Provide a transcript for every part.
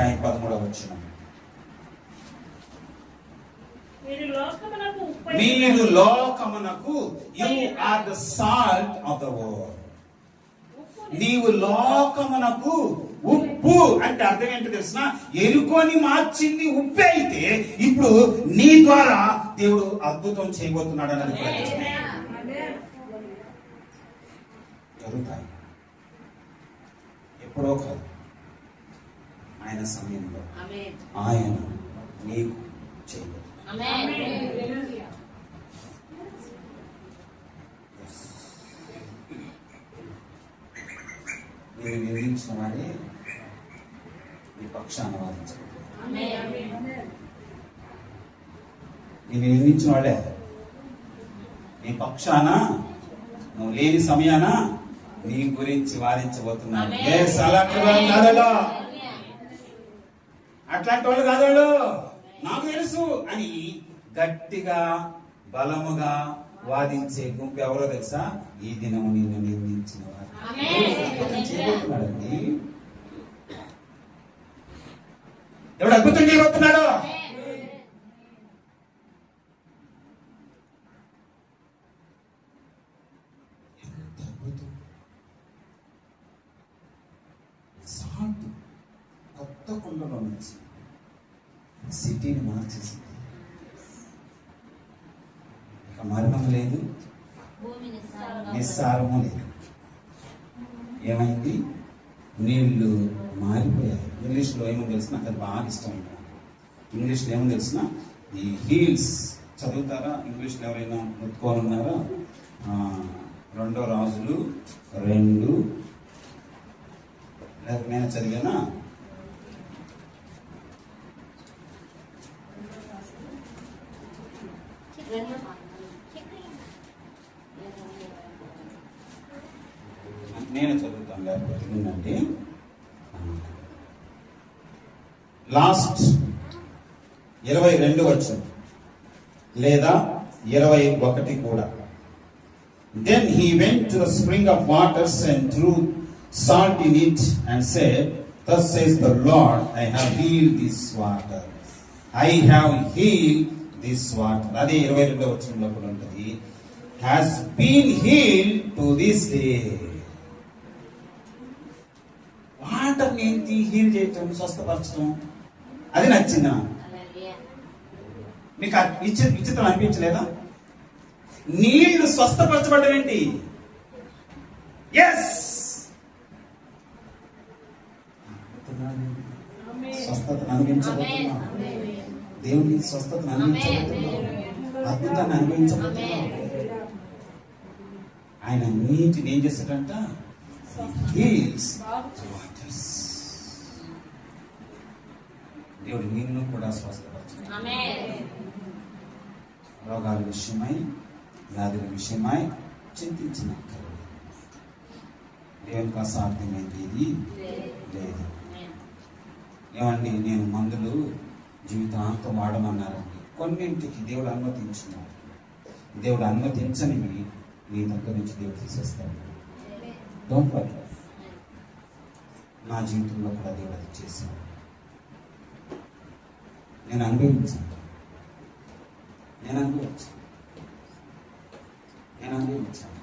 అధ్యాయం పదమూడవ వచ్చిన మీరు లోకమునకు you are the salt of the world నీవు లోకమునకు ఉప్పు అంటే అర్థం ఏంటో తెలిసిన? ఎరుకొని మార్చింది ఉప్పే అయితే ఇప్పుడు నీ ద్వారా దేవుడు అద్భుతం చేయబోతున్నాడు అన్నది ప్రకటించండి. జరుగుతాయి. ఎప్పుడో కాదు. ఆయన సమయంలో ఆయన నీకు చేయబోతున్నాడు ఆమేన్ నేను నిందించిన వాడే నీ పక్షాన వాదించబోతున్నాడు ఆమేన్ నేను నిందించిన వాడే నీ పక్షాన నువ్వు లేని సమయాన నీ గురించి వాదించబోతున్నాను. ఏ అలాంటి వాళ్ళు అట్లాంటి వాళ్ళు నాకు తెలుసు అని గట్టిగా బలముగా వాదించే గుంపు ఎవరో తెలుసా? ఈ దినము నిన్ను నిందించిన చేయబోతున్నాడండి ఎవడు అద్భుతం చేయబోతున్నాడు? ఎంత కుండలో నుంచి సిటీని మార్చేసింది. ఇక మరణం లేదు. నిస్సారము లేదు. ఏమైంది? నీళ్ళు మారిపోయాయి. ఇంగ్లీష్లో ఏమో తెలిసిన నాకు అది బాగా ఇష్టం ఇంగ్లీష్లో ఏమో తెలిసిన ఈ హీల్స్ చదువుతారా? ఇంగ్లీష్లో ఎవరైనా ముట్టుకొని ఉన్నారా రెండో రాజులు రెండు లేక నేను చదివానా నేను చదువుతాను లేకపోతే ఏంటంటే లాస్ట్ ఇరవై రెండు వచ్చు లేదా ఇరవై ఒకటి కూడా. Then he went to the spring of waters and threw salt in it and said thus says the lord i have healed this water. I have healed this water. అదే ఇరవై రెండో వచ్చిన కూడా ఉంటుంది. Has been healed to this day water ఏంటి heal చేయటం స్వస్థపరచడం అది నచ్చింది? నాకు మీకు విచి విచిత్రం అనిపించలేదా? నీళ్ళు స్వస్థపరచబడడం ఏంటి? ఎస్ స్వస్థతను అనుభవించబోతున్నాం. దేవుని స్వస్థతను అనుభవించబోతున్నాం. అద్భుతాన్ని అనుభవించబోతున్నాం. ఆయన నీటిని ఏం చేస్తాడంట హీల్స్ వాటర్స్ దేవుడు నిన్ను కూడా స్వస్థపరచు. ఆమేన్ రోగాల విషయమై వ్యాధుల విషయమై చింతించిన దేవునికి అసాధ్యమైంది ఇది? లేదు. ఏమండి నేను మందులు జీవితాంతం వాడమన్నారండి. కొన్నింటికి దేవుడు అనుమతించినాడు. దేవుడు అనుమతించనివి నీ దగ్గర నుంచి దేవుడు తీసేస్తాడు. డోంట్ వరీ నా జీవితంలో కూడా దేవుడు అది చేశాను నేను అనుభవించాను. నేను అనుభవించాను. నేను అనుభవించాను.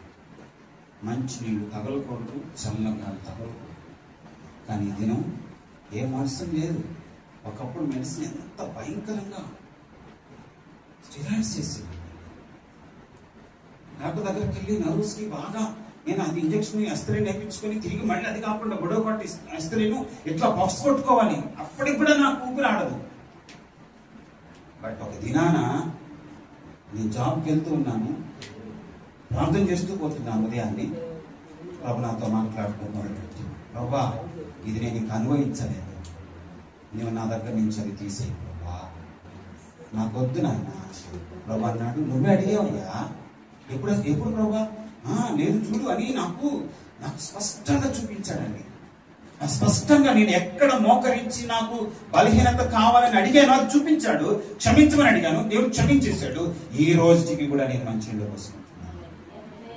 మంచి నీళ్ళు తగలకూడదు చల్లగా తగలకూడదు. కానీ ఈ దినం ఏ మెడిసిన్ లేదు. ఒకప్పుడు మెడిసిన్ ఎంత భయంకరంగా స్టిరాయిడ్స్ చేసేది డాక్టర్ దగ్గరికి వెళ్ళి నర్వస్కి బాగా నేను అది ఇంజక్షన్ అస్త్రం నేర్పించుకొని తిరిగి మళ్ళీ అది కాకుండా గొడవ కొట్టి అస్త్రీను ఇట్లా పఫ్స్ కొట్టుకోవాలి? అప్పటికి కూడా నాకు ఊపిరి ఆడదు. బట్ ఒక దినాన నేను జాబ్కి వెళ్తూ ఉన్నాను. ప్రార్థన చేస్తూ పోతున్నాను ఉదయాన్ని. ప్రభు నాతో మాట్లాడుతూ మొదలుపెట్టి ప్రభా ఇది నేను అనుభవించలేదు. నువ్వు నా దగ్గర నుంచి అది తీసేయి ప్రభా. నాకొద్దు నాయన. ప్రభా అన్నాడు నువ్వే అడిగావయ్యా. ఎప్పుడు ఎప్పుడు ప్రభా? నేను లేదు చూడు అని నాకు నాకు స్పష్టంగా చూపించాడండి. స్పష్టంగా నేను ఎక్కడ మోకరించి నాకు బలహీనత కావాలని అడిగాను అది చూపించాడు. క్షమించమని అడిగాను. దేవుడు క్షమించేశాడు. ఈ రోజుకి కూడా నేను మంచి ఇళ్ళు పోసుకుంటున్నాను.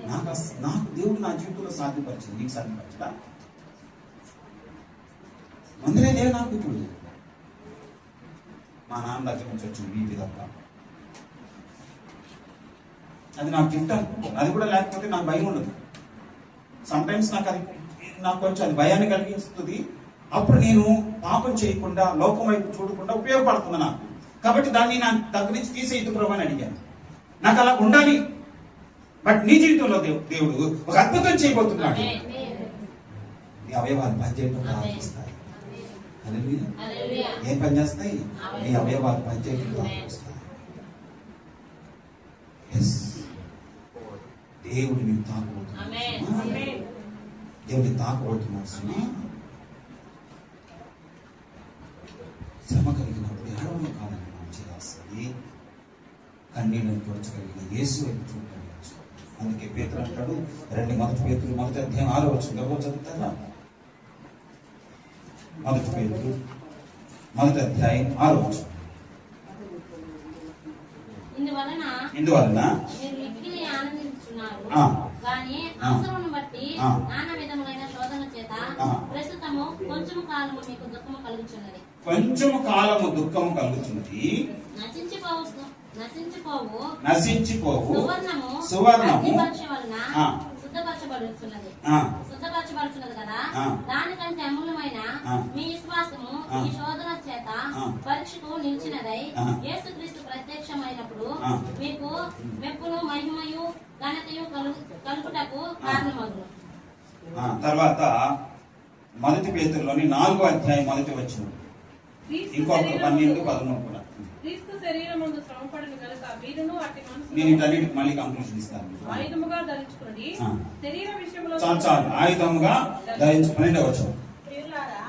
నాకు నాకు దేవుడు నా జీవితంలో సాధ్యపరిచింది. నీకు సాధ్యపరచడా మందులే నాకు ఇప్పుడు మా నాన్న దగ్గర నుంచి వచ్చింది బీపీ తప్ప అది నాకు గిఫ్ట్ అనుకుంటాను అది కూడా లేకపోతే నాకు భయం ఉండదు. సమ్ టైమ్స్ నాకు అది నాకు కొంచెం అది భయాన్ని కలిగిస్తుంది. అప్పుడు నేను పాపం చేయకుండా లోకం వైపు చూడకుండా ఉపయోగపడుతుంది నాకు. కాబట్టి దాన్ని నా దగ్గర నుంచి తీసేయద్దు ప్రభు అని అడిగాను. నాకు అలా ఉండాలి. బట్ నీ జీవితంలో దేవు- దేవుడు ఒక అద్భుతం చేయబోతున్నాడు. నీ అవయవాలు పనిచేయడం ప్రారంభిస్తాయి. ఏం పని చేస్తాయి? నీ అవయవాలు పనిచేయడం ప్రారంభిస్తాయి. Yes. దేవుడు నేను తాకబోతున్నాడు ఆమేన్. సుమా. దేవుడిని తాకబోతున్నాడు సుమా. శ్రమ కలిగినప్పుడు ఏడవడం కాదని మనం చేయాల్సింది కన్నీళ్ళని తుడచగలిగిన యేసు వైపు నేర్చుకో. అందుకే పేతురు అంటాడు రెండు మొదటి పేతులు మొదటి అధ్యాయం ఆరో వచ్చింది ఎవరు చదువుతారా మొదటి పేతులు మొదటి అధ్యాయం ఆరో వచ్చింది ఇందువలన కానీ ఆ. అవసరమును బట్టి ఆ. నానా విధములైన శోధన చేత. ప్రస్తుతము కొంచెము కాలము మీకు దుఃఖము కలుగుచున్నది కొంచెము కాలము దుఃఖము కలుగుతున్నది నశించిపోవు నశించిపోవు నశించిపోవు సువర్ణము సువర్ణము. శుద్ధపరచబడుతున్నది ఆ, శుద్ధపరచబడుతున్నది కదా. దానికంటే అమూల్యమైన. మీ విశ్వాసము శోధన చేత. పరీక్షకు నిలిచినదై ఆ. యేసుక్రీస్తు ప్రత్యక్షమైనప్పుడు. మీకు మెప్పును మహిమయు ఘనతయు కలుగు కలుగుటకు కారణమగును ఆ, తర్వాత మొదటి పేతుల్లోని నాలుగో అధ్యాయం మొదటి వచ్చిన ఇంకొక పన్నెండు పదమూడు కూడా క్రీస్తు శరీరం ముందు శ్రమపడిన కనుక మీరును అట్టి నేను మనసు మళ్ళీ కంక్లూషన్ ఇస్తాను. ఆయుధముగా ధరించుకుని. శరీర విషయంలో చాలు చాలు. ఆయుధముగా ప్రియులారా,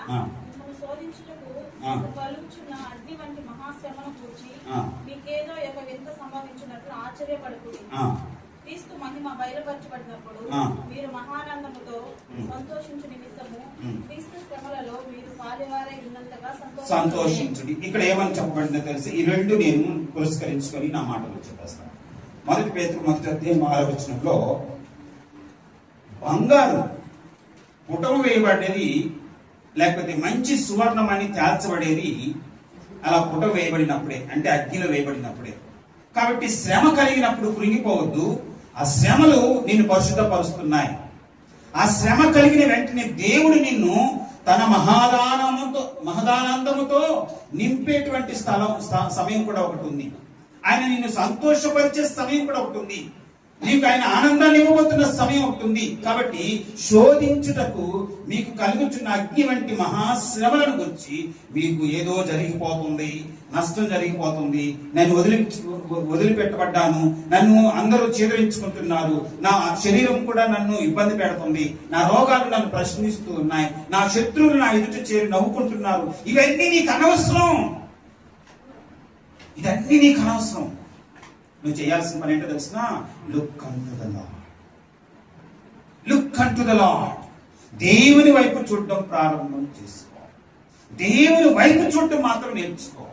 శోధించుటకు అగ్ని వంటి మహాశ్రమను కూర్చి. మీకేదో ఒక వింత సంభవించినట్లు ఆశ్చర్యపడుతుంది. మహిమ బయలుపరచబడినప్పుడు. మీరు మహానందముతో. సంతోషించు నిమిత్తము. క్రీస్తు శ్రమలలో మీరు పాలివారే ఉన్నంతగా సంతోషించుడి ఇక్కడ ఏమని చెప్పబడిందో తెలిసి ఈ రెండు నేను పురస్కరించుకొని నా మాటలు చెప్పేస్తాను మొదటి పేతురు మొదటి అధ్యాయం ఆరో వచనంలో బంగారు పుటము వేయబడేది లేకపోతే మంచి సువర్ణమని తేల్చబడేది అలా పుట వేయబడినప్పుడే అంటే అగ్నిలో వేయబడినప్పుడే కాబట్టి శ్రమ కలిగినప్పుడు కృంగిపోవద్దు ఆ శ్రమలు నిన్ను పరిశుద్ధపరుస్తున్నాయి. ఆ శ్రమ కలిగిన వెంటనే దేవుడు నిన్ను తన మహాదానముతో మహదానందముతో నింపేటువంటి స్థలం సమయం కూడా ఒకటి ఉంది. ఆయన నిన్ను సంతోషపరిచే సమయం కూడా ఒకటి ఉంది. నీకు ఆయన ఆనందాన్ని ఇవ్వబోతున్న సమయం ఒకటి ఉంది. కాబట్టి శోధించుటకు మీకు కలుగుచున్న అగ్ని వంటి మహాశ్రమలను గురించి మీకు ఏదో జరిగిపోతుంది. నష్టం జరిగిపోతుంది. నేను వదిలి వదిలిపెట్టబడ్డాను. నన్ను అందరూ చీదరించుకుంటున్నారు. నా శరీరం కూడా నన్ను ఇబ్బంది పెడుతుంది. నా రోగాలు నన్ను ప్రశ్నిస్తూ ఉన్నాయి. నా శత్రువులు నా ఎదుట చేరి నవ్వుకుంటున్నారు. ఇవన్నీ నీకు అనవసరం. ఇదన్నీ నీకు అనవసరం. నువ్వు చేయాల్సిన పని ఏంటో తెలిసిన? Look unto the Lord look unto the Lord దేవుని వైపు చూడడం ప్రారంభం చేసుకో. దేవుని వైపు చూడడం మాత్రం నేర్చుకో.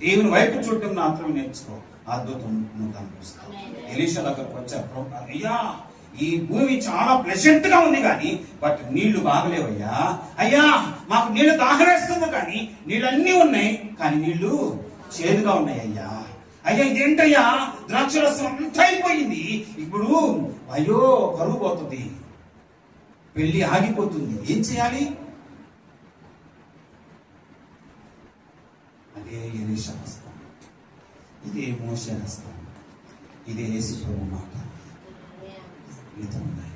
దేవుని వైపు చూడడం మాత్రం నేర్చుకో. అద్భుతం నువ్వు కనిపిస్తావు. ఎలీషా దగ్గరకు వచ్చారు "ప్రభు, అయ్యా ఈ భూమి చాలా ప్లెజెంట్గా ఉంది కానీ బట్ నీళ్ళు బాగలేవయ్యా. అయ్యా మాకు నీళ్ళు దాహవేస్తుంది కానీ నీళ్ళన్నీ ఉన్నాయి కానీ నీళ్ళు చేదుగా ఉన్నాయి అయ్యా. అయ్యా ఇదేంటయ్యా? ద్రాక్షరసం అంతా అయిపోయింది. ఇప్పుడు అయ్యో కరువు పోతుంది. పెళ్ళి ఆగిపోతుంది. ఏం చేయాలి? ఏ ఎలీషా హస్తం ఇదే మోసే హస్తం ఇదే యేసు ప్రభు మాట మీతో ఉన్నాయి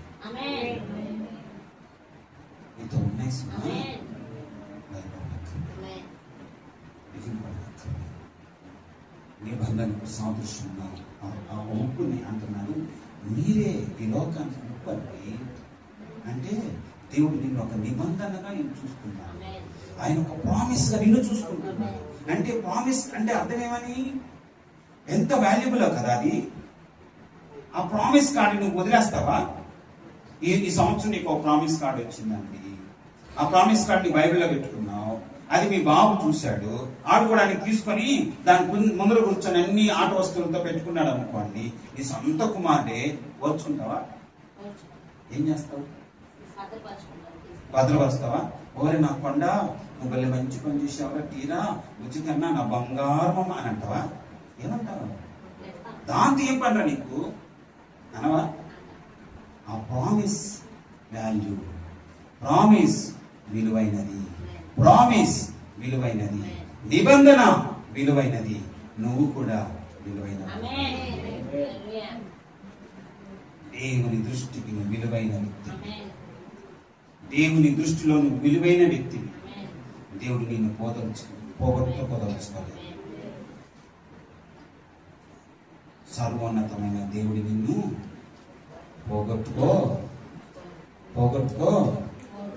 మీతో ఉన్నాయి నిబంధనకు సాదృశ్యంగా ఆ- ఆ ఉప్పుని మీరే ఈ లోకానికి ముప్పండి అంటే దేవుడు నిన్ను ఒక నిబంధనగా నేను చూస్తున్నాను ఆయన ఒక ప్రామిస్గా నిన్ను చూసుకుంటున్నాను అంటే ప్రామిస్ అంటే అర్థం ఏమని ఎంత వాల్యుబుల్ కదా అది? ఆ ప్రామిస్ కార్డు నువ్వు వదిలేస్తావా? ఈ ఈ సంవత్సరం నీకు ఒక ప్రామిస్ కార్డు వచ్చిందండి. ఆ ప్రామిస్ కార్డు నీ బైబిల్లో పెట్టుకున్నావు. అది మీ బాబు చూశాడు. ఆడుకోవడానికి తీసుకొని దాని ముందర కూర్చొని అన్ని ఆట వస్తువులతో పెట్టుకున్నాడు అనుకోండి. నీ సొంత కుమారుడే ఓర్చుకుంటావా? ఏం చేస్తావు? భద్రపరుస్తావా? ఓరే నా కొండ నువ్వు భలే మంచి పని చేసావురా బుజ్జి కన్నా నా బంగారం అని అంటావా? ఏమంటావు? దాంతో ఏం పనిరా నీకు. అనవా? ఆ ప్రామిస్ వాల్యూ ప్రామిస్ విలువైనది ప్రామిస్ విలువైనది నిబంధన విలువైనది నువ్వు కూడా విలువైనది హల్లెలూయా దేవుని దృష్టికి నువ్వు విలువైన వ్యక్తి. దేవుని దృష్టిలో నువ్వు విలువైన వ్యక్తివి. దేవుడు నిన్ను పోదలుచు పోగొట్టుకోదలుచుకోలేదు సర్వోన్నతమైన దేవుడి నిన్ను పోగొట్టుకో. పోగొట్టుకో.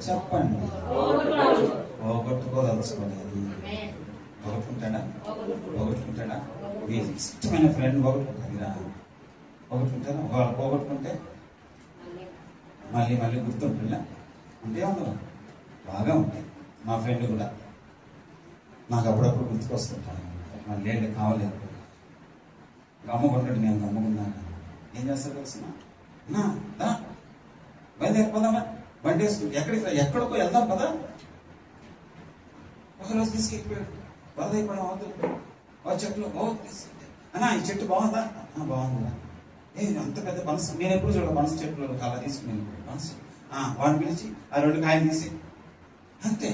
చెప్పండి. పోగొట్టుకోదలుచుకోలేదు. పోగొట్టుకుంటాడా? పోగొట్టుకుంటాడా? మీ ఇష్టమైన ఫ్రెండ్ పోగొట్టుకుంటారా పోగొట్టుకుంటారా వాళ్ళు పోగొట్టుకుంటే మళ్ళీ మళ్ళీ గుర్తుంటుందా? ఉంటే ఉండవు? బాగా ఉంటాయి. మా ఫ్రెండ్ కూడా. నాకు అప్పుడప్పుడు గుర్తుకొస్తుంటాను మళ్ళీ ఏంటి కావలేదు గమ్ముకుంటాడు నేను గమ్ముకున్నాను ఏం చేస్తా తెలిసిన నా పోదామా? బయలుదేరిపోదామా బండి వేసుకుని ఎక్కడికి ఎక్కడికో వెళ్దాం కదా ఒకరోజు తీసుకెళ్ళిపోయాడు. వరద అయిపోవడం అవద్దు. ఓ చెట్లు ఓ తీసుకెళ్ళి. అన్నా ఈ చెట్టు బాగుందా? బాగుందా ఏ అంత పెద్ద పనస నేను ఎప్పుడు చూడ పనస చెట్లు అలా తీసుకుని వెళ్ళిపోయాడు. పనస ఆ, వాడిని పిలిచి ఆ రెండు కాయలు తీసి అంతే.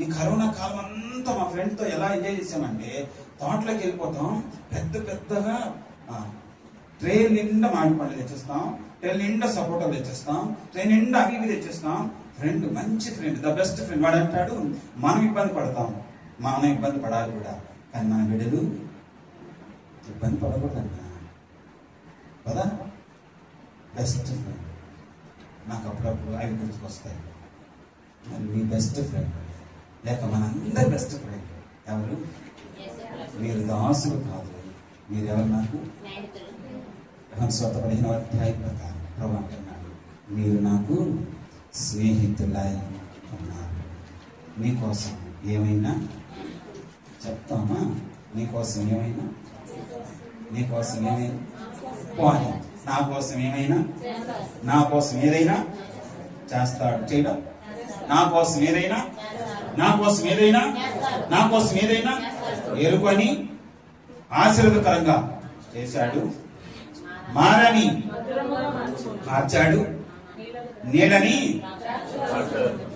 ఈ కరోనా కాలం అంతా మా ఫ్రెండ్తో ఎలా ఎంజాయ్ చేసామంటే తోటలోకి వెళ్ళిపోతాం పెద్ద పెద్దగా ట్రే నిండా మామిడి పండ్లు తెచ్చేస్తాం ట్రే నిండా సపోటాలు తెచ్చేస్తాం ట్రే నిండా అవి ఇవి తెచ్చేస్తాం. ఫ్రెండ్ మంచి ఫ్రెండ్ ద బెస్ట్ ఫ్రెండ్. వాడు అంటాడు మనం ఇబ్బంది పడతాం. మనం ఇబ్బంది పడాలి కూడా. కానీ మన బిడ్డలు ఇబ్బంది పడకూడదన్నా కదా? Best friend. నాకు అప్పుడప్పుడు అవి గుర్తుకొస్తాయి మీ బెస్ట్ ఫ్రెండ్ లేక మనందరి బెస్ట్ ఫ్రెండ్ ఎవరు? మీరు దాసులు కాదు. మీరు ఎవరు నాకు స్వార్త పదిహేను అధ్యాయం ప్రకారం ప్రభు అంటున్నాడు మీరు నాకు స్నేహితులై ఉన్నారు. మీకోసం ఏమైనా చెప్తామా? నీకోసం ఏమైనా? నీకోసం ఏమైనా? పోనీ. నా కోసం ఏమైనా? నా కోసం ఏదైనా? చేస్తాడు. చేయడం? నా కోసం ఏదైనా? నా కోసం ఏదైనా? నా కోసం ఏదైనా? ఎరుకొని ఆశీర్వదకరంగా చేశాడు. మారని మార్చాడు. నీళ్ళని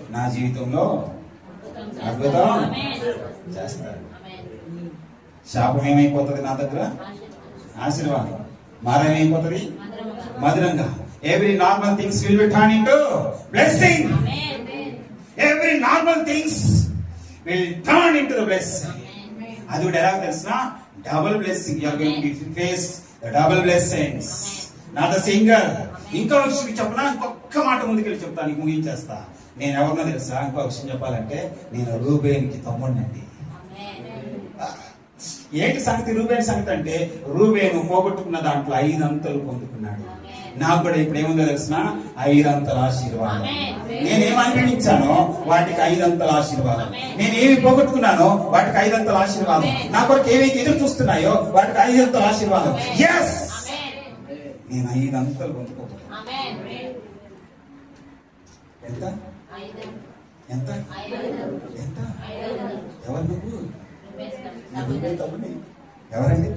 నా జీవితంలో అద్భుతం చేస్తాడు. శాపం ఏమైపోతుంది నా దగ్గర? ఆశీర్వాదం. మారం ఏమైపోతుంది? మధురంగా. Every normal things will be turn into blessing amen every normal things will turn into the blessing అది కూడా ఎలా తెలిసిన? Double blessing you're going to face the double blessings నా ద సింగర్ ఇంకా విషయం చెప్పనా? ఇంకొక మాట ముందుకెళ్ళి చెప్తాను నీకు ముగించేస్తా నేను ఎవరినో తెలుసా? ఇంకో విషయం చెప్పాలంటే నేను రూబేన్కి తమ్ముడినండి ఏంటి సంగతి? రూబేన్ సంగతి అంటే రూబేను పోగొట్టుకున్న దాంట్లో ఐదంతలు పొందుకున్నాడు. నాకు కూడా ఇప్పుడు ఏముందో తెలిసిన? ఐదంతల ఆశీర్వాదం. నేనేం అనుభవించానో వాటికి ఐదంతల ఆశీర్వాదం. నేను ఏమి పోగొట్టుకున్నానో వాటికి ఐదంతల ఆశీర్వాదం. నా కొరకు ఏవైతే ఎదురు చూస్తున్నాయో వాటికి ఐదంతల ఆశీర్వాదం. ఎస్ నేను ఐదంతలు పొందుకోబోతున్నాను ఎంత? ఎంత? ఎంత? ఎవరు నువ్వు. ఎవరండి?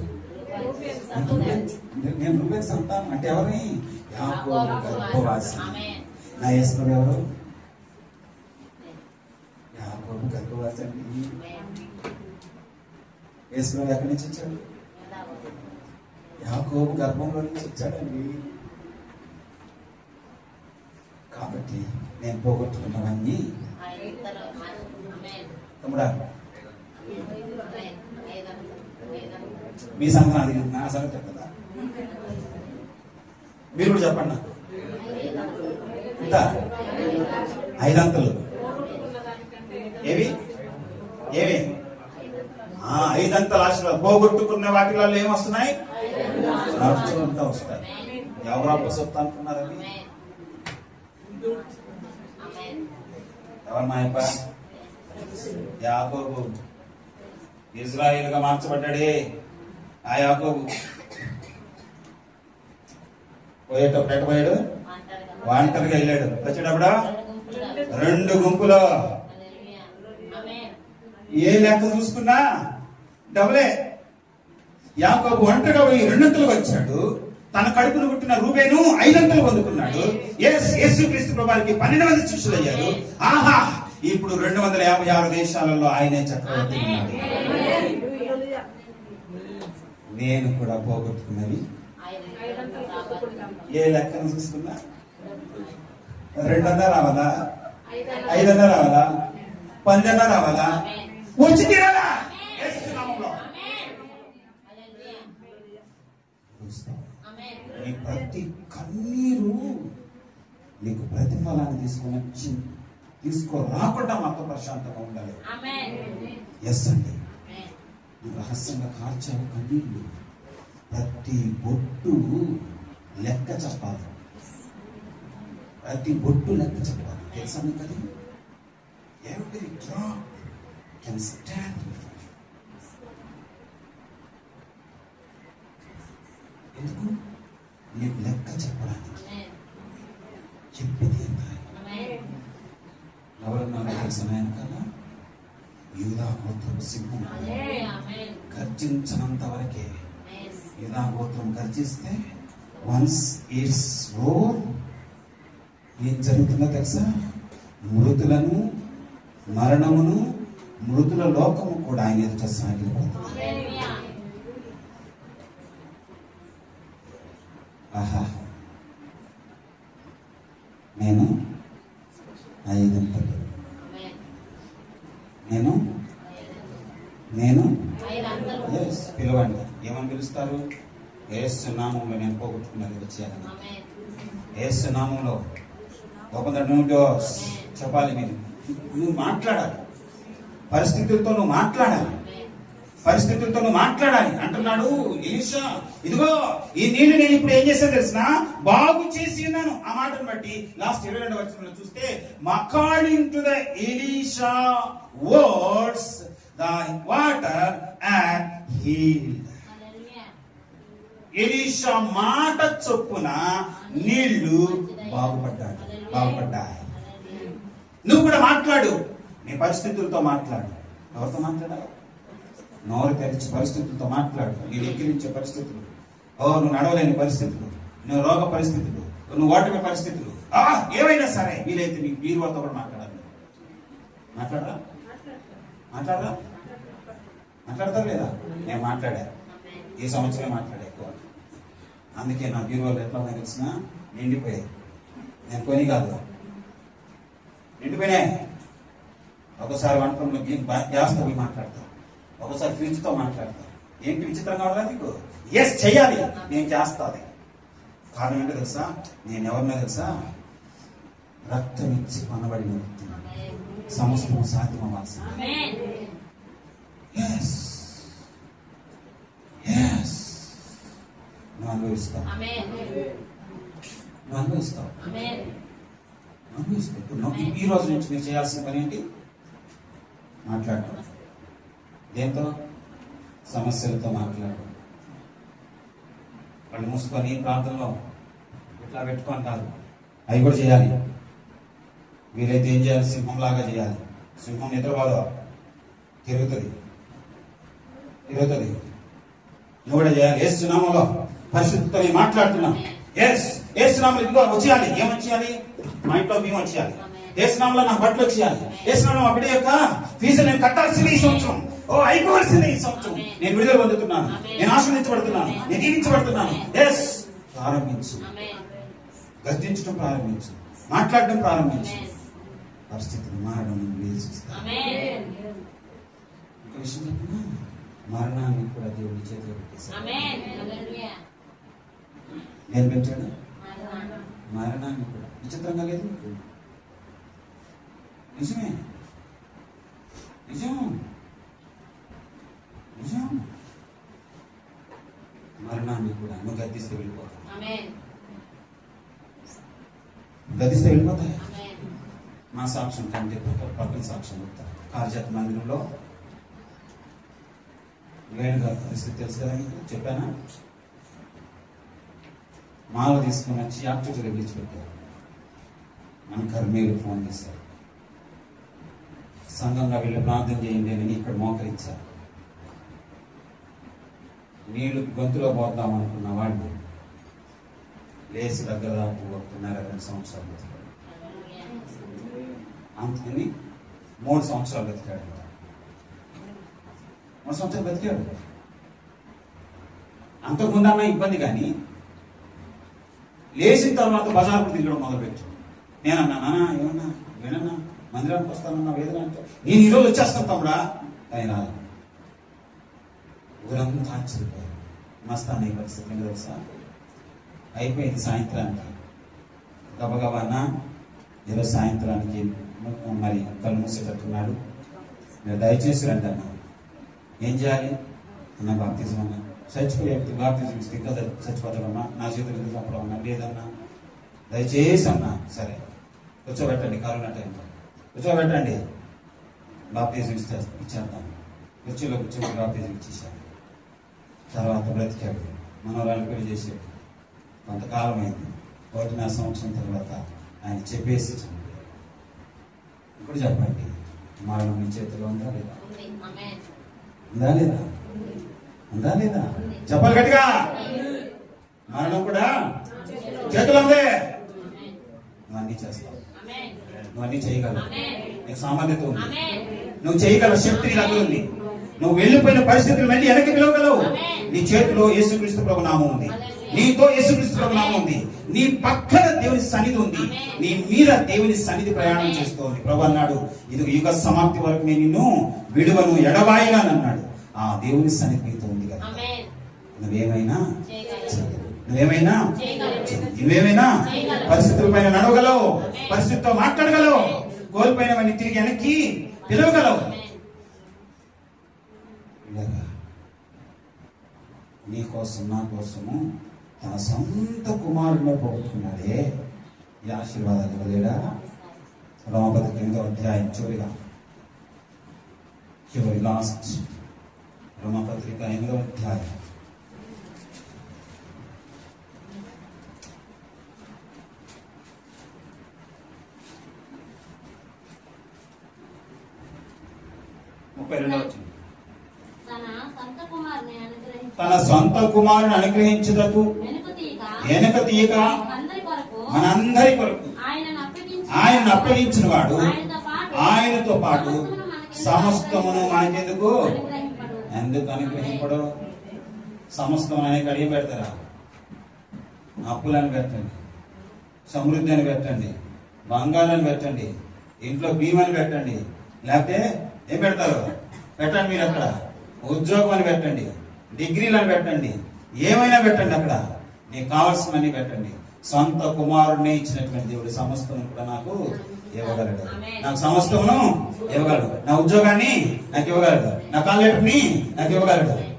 నేను రూబేన్ సంతానం అంటే ఎవరిని? గర్భవాసి. నా యేసు ఎవరు? యాకోబు గర్భవాసి అండి. యేసు ఎక్కడి నుంచి వచ్చాడు? యాకోబు గర్భంలో నుంచి వచ్చాడండి. కాబట్టి నేను పోగొట్టుకున్నవన్నీ తమ్ముడా మీ సంఘం అది నా సంగతి చెప్పదా? మీరు కూడా చెప్పండి నాకు. ఎంత ఐదంతలు ఏవి? ఏవి? ఆ ఐదంతల ఆశీర్వాదం పోగొట్టుకున్న వాటిలలో ఏమొస్తున్నాయి నడుచుకుంటా వస్తాయి. ఎవరు అప్పసొత్తా అనుకున్నారండి ఆమేన్ ఎవరు మా అప్ప యాకోబు. ఇజ్రాయిల్గా మార్చబడ్డాడే. ఆ యాకోబు పోయేట పోయాడు? ఒంటరిగా వెళ్ళాడు. వచ్చేటప్పుడు? రెండు గుంపులు. గుంపులో ఏ లెక్క చూసుకున్నా? డబలే. యాకోబు ఒంటరిగా పోయి రెండంతలకు వచ్చాడు. తన కడుపును పుట్టిన రూపేను ఐదంతలు పొందుకున్నాడు. ఎస్ యేసు క్రీస్తు ప్రభానికి పన్నెండు మంది శిష్యులు అయ్యారు ఆహా! ఇప్పుడు రెండు వందల యాభై ఆరు దేశాలలో ఆయనే చక్రవర్తి ఉన్నాడు. నేను కూడా పోగొట్టుకున్నవి. ఏ లెక్కను చూసుకున్నా? రెండన్నా రావాలా ఐదన్నా రావాలా పన్నెండన్నా రావాలా వచ్చి తీరాలా? నీ ప్రతి కన్నీరు నీకు ప్రతిఫలాన్ని తీసుకొని వచ్చి తీసుకో రాకుండా మాతో ప్రశాంతంగా ఉండాలి ఎస్ అండి రహస్యంగా కార్చావు కన్నీళ్ళు. ప్రతి బొట్టు లెక్క చెప్పాలి. ప్రతి బొట్టు లెక్క చెప్పాలి. తెలుసా మీకు అది? ఎవ్రీ డ్రాప్ కెన్ స్టాండ్ ఎందుకు? నీకు లెక్క చెప్పడానికి. చెప్పేది ఎంత ఎవరన్నా కదా యూదా గోత్రం సింహం గర్జించనంత వరకే. యూదా గోత్రం గర్జిస్తే వన్స్ ఇట్స్ ఓవర్ ఏం జరుగుతుందో తెలుసా? మృతులను మరణమును మృతుల లోకము కూడా ఆయన ఎదుట సాగిపోతుంది. ఆహా నేను ఐదంతలు నేను నేను ఎస్ పిలవండి ఏమని పిలుస్తారు. ఏసు నామంలో నేను పోగొట్టుకున్నది వచ్చేయాలని ఏసు నామంలో గొప్ప నువ్వు చెప్పాలి మీరు. నువ్వు మాట్లాడాలి. పరిస్థితులతో నువ్వు మాట్లాడాలి. పరిస్థితులతో నువ్వు మాట్లాడాలి. అంటున్నాడు ఇదిగో ఈ నీళ్ళు నేను ఇప్పుడు ఏం చేశాను తెలిసిన? బాగు చేసి ఉన్నాను. ఆ మాటను బట్టి లాస్ట్ ఇరవై రెండు వచ్చిన చూస్తే according to the Elisha words the water and healed. Elisha మాట చొప్పున నీళ్ళు బాగుపడ్డాడు బాగుపడ్డాయి. నువ్వు కూడా మాట్లాడు. నీ పరిస్థితులతో మాట్లాడు. ఎవరితో మాట్లాడాలి నోరు తెరిచి పరిస్థితులతో మాట్లాడు. నీ ఎక్కిరించే పరిస్థితులు. ఓ నువ్వు నడవలేని పరిస్థితులు. నువ్వు రోగ పరిస్థితులు. నువ్వు ఓటమి పరిస్థితులు. ఆ ఏవైనా సరే వీలైతే నీకు బీరువాతో కూడా మాట్లాడాలి. మాట్లాడరా? మాట్లాడరా? మాట్లాడతారు లేదా? నేను మాట్లాడా. ఈ సంవత్సరం మాట్లాడా? అందుకే నా బీరువాలు ఎట్లా ఉన్నాయి తెలిసిన నిండిపోయాయి. నేను కొని కాదు. నిండిపోయినాయి. ఒకసారి వంటంలో గ్యాస్తో పోయి మాట్లాడతా. ఒకసారి ఫ్రిడ్జ్తో మాట్లాడతా. ఏంటి విచిత్రంగా ఉండాలి నీకు? ఎస్ చెయ్యాలి. నేను చేస్తా అది. కారణం ఏంటో తెలుసా? నేను ఎవరినో తెలుసా? రక్తం ఇచ్చి కొనబడిన వ్యక్తిని సమస్తం సాధ్యం అవ్వాల్సింది ఎస్ నువ్వు అనుభవిస్తావు నువ్వు అనుభవిస్తావు అనుభవిస్తావు నువ్వు ఈ రోజు నుంచి మీరు చేయాల్సిన పని ఏంటి? మాట్లాడటం. దేంతో? సమస్యలతో మాట్లాడు వాళ్ళు మూసుకొని ప్రాంతంలో ఇట్లా పెట్టుకొని కాదు. అవి కూడా చేయాలి. వీలైతే ఏం చేయాలి? సింహంలాగా చేయాలి. సింహం నిద్రపోదు తిరుగుతుంది. తిరుగుతుంది. నువ్వు కూడా చేయాలి. ఏసునామలో పరిస్థితితో నేను మాట్లాడుతున్నాం. ఎస్ ఏసునామలు ఇదిగో వచ్చేయాలి. ఏం వచ్చేయాలి? మా ఇంట్లో మేము వచ్చేయాలి. ఏసునామలో నా బట్టలు వచ్చేయాలి. ఏసునామలో మా బిడ్డ యొక్క ఫీజు నేను కట్టాల్సింది ఈ సంవత్సరం. ఓ అయిపోవాల్సింది ఈ సంవత్సరం. నేను విడుదల పొందుతున్నాను. నేను ఆశ్రయించబడుతున్నాను నేను దీవించబడుతున్నాను. ఎస్ ప్రారంభించు. గర్జించడం ప్రారంభించు. మాట్లాడడం ప్రారంభించు. పరిస్థితులు మారడం మరణాన్ని కూడా దేవుడి చేతిలో పెట్టేశాడు. నేను పెట్టాడు? మరణాన్ని కూడా. విచిత్రంగా లేదు నీకు? నిజమే. నిజం. నిజం. మరణాన్ని కూడా నువ్వు గద్దిస్తే వెళ్ళిపోతావు. గద్దిస్తే వెళ్ళిపోతాయి? మా సాక్ష్యం కంటే పక్క- పక్కన సాక్ష్యం చెప్తారు కార్జాత మందిరంలో వేణుగా పరిస్థితి తెలుసు కదా మీకు చెప్పానా? మాల తీసుకుని వచ్చి యాక్టివ్గా విడిచిపెట్టారు మన కర్మీలు ఫోన్ చేశారు. సంఘంగా వెళ్ళి ప్రార్థన చేయండి అని ఇక్కడ మోకరించారు నీళ్ళు గొంతులో పోద్దాం అనుకున్న వాళ్ళు లేచి దగ్గర ఒకటిన్నర రెండు సంవత్సరాలు బతికాడు అందుకని మూడు సంవత్సరాలు బతికాడు మూడు సంవత్సరాలు బతికాడు. అంతకుముందు అన్న ఇబ్బంది కానీ లేచిన తర్వాత బజార్కు తిరగడం మొదలుపెట్టాడు అన్నా నానా ఏమన్నా వినన్నా మందిరానికి వస్తానన్నా వేదన అంటే నేను ఈరోజు వచ్చేస్తాను తమ్ముడా ఆయన ఊరంతా ఆశ్చర్యపోయారు. మస్తాన్ అయ్యే పరిస్థితి ఏంటో తెలుసా అయిపోయింది సాయంత్రానికి. గబగబా అన్న ఈరోజు సాయంత్రానికి మరి కళ్ళు మూసేటట్టున్నాడు. మీరు దయచేసి రండి అన్న. ఏం చేయాలి? అన్న బాప్తిజం అన్నా. చచ్చిపోయే బాప్తిజం ఇస్తే ఇంకా చచ్చి- చచ్చిపోతాడమ్మా నా చేతులు ఎందుకు చంపడం అన్నా? లేదన్నా. దయచేసి అన్నా సరే. కూర్చోబెట్టండి కరోనా టైంలో కూర్చోబెట్టండి. బాప్తిజం ఇస్తే ఇచ్చేద్దాం. కుర్చీలో కూర్చొని బాప్తిజం ఇచ్చేసాడు తర్వాత బ్రతికాడు. మనవరాలు పెళ్ళి చేసాడు కొంతకాలం అయింది ఒకటిన్నర సంవత్సరం తర్వాత ఆయన చెప్పేసి. ఇప్పుడు చెప్పండి. మరణం మీ చేతిలో ఉందా లేదా. ఉందా లేదా? ఉందా లేదా? చెప్పాలి గట్టిగా. మరణం కూడా? చేతులు ఉంది నువ్వు అన్ని చేస్తావు. నువ్వు అన్ని చేయగలవు. నీకు సామర్థ్యత ఉంది. నువ్వు చేయగల శక్తి నీ దగ్గర ఉంది. నువ్వు వెళ్ళిపోయిన పరిస్థితులు మళ్ళీ వెనక్కి పిలవగలవు. నీ చేతిలో యేసుక్రీస్తు ప్రభు నామం ఉంది. నీతో యేసుక్రీస్తు ప్రభు నామం ఉంది. నీ పక్కన దేవుని సన్నిధి ఉంది. నీ మీద దేవుని సన్నిధి ప్రయాణం చేస్తోంది ప్రభు అన్నాడు ఇది యుగ సమాప్తి వరకు నేను నిన్ను విడువను ఎడవాయిగా అన్నాడు. ఆ దేవుని సన్నిధి నీతో ఉంది కదా ఆమేన్. నువ్వేమైనా. నువ్వేమైనా. నువ్వేమైనా. పరిస్థితుల పైన నడవగలవు. పరిస్థితితో మాట్లాడగలవు కోల్పోయినవన్నీ తిరిగి వెనక్కి పిలవగలవు నీ కోసం నా కోసము తన సొంత కుమారుడిని పోగొట్టుకున్నాడే ఈ ఆశీర్వాదాలు ఇవ్వలేడా రోమపతికి ఎనిమిదో అధ్యాయం చివరిగా చివరి లాస్ట్ రోమపత్రిక ఎనిమిదో అధ్యాయం ముప్పై రెండో వచ్చింది తన సొంత కుమారుని అనుగ్రహించుటకు వెనుక తీయక. మనందరి కొరకు ఆయనను అప్పగించిన వాడు. ఆయనతో పాటు సమస్తమును మనకెందుకు. ఎందుకు? అనుగ్రహింపడు. సమస్తం అనేక అడిగి పెడతారా? అప్పులను పెట్టండి. సమృద్ధి అని పెట్టండి. బంగారాన్ని పెట్టండి. ఇంట్లో భీమని పెట్టండి. లేకపోతే ఏం పెడతారు? పెట్టండి మీరు అక్కడ. ఉద్యోగం అని పెట్టండి డిగ్రీలను పెట్టండి ఏమైనా పెట్టండి అక్కడ. నీకు కావాల్సినవన్నీ పెట్టండి. సొంత కుమారుడిని ఇచ్చినటువంటి దేవుడు సమస్తము కూడా నాకు ఇవ్వగలడు. నాకు సమస్తమును ఇవ్వగలడు. నా ఉద్యోగాన్ని నాకు ఇవ్వగలడు. నా కాలేటుని నాకు ఇవ్వగలడు.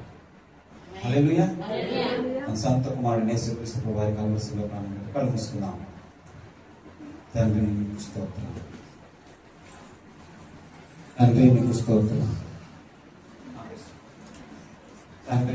మన సొంత కుమారుడు యేసుక్రీస్తు వారి పెట్టి కళ్ళు మూసుకుందాం. తండ్రి నీకు స్తోత్రం. తండ్రి నీకు స్తోత్రం. తండ్రి